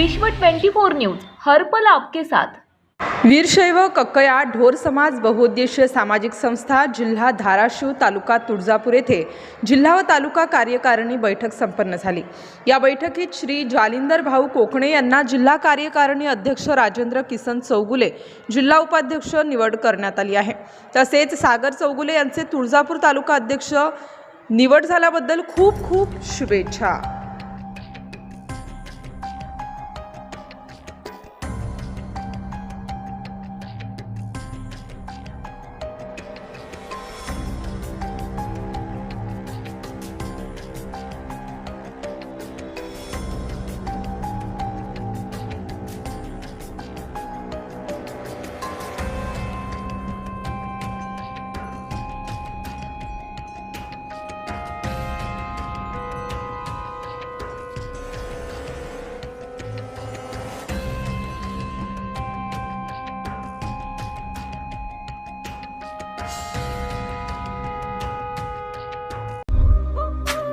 विश्व 24 न्यूज हर पल आपके साथ. वीरशैव कक्कया ढोर समाज बहुउद्देशीय सामाजिक संस्था जिल्हा धाराशिव तालुका तुळजापूर येथे जिल्हा व तालुका कार्यकारिणी बैठक संपन्न झाली. या बैठकीत श्री जालिंदर भाऊ कोकणे यांना जिल्हा कार्यकारिणी अध्यक्ष राजेंद्र किसन चौगुले जिल्हा उपाध्यक्ष निवड करण्यात आली आहे. तसेच सागर चौगुले यांचे तुळजापूर तालुका अध्यक्ष निवड झाल्याबद्दल खूप खूप शुभेच्छा.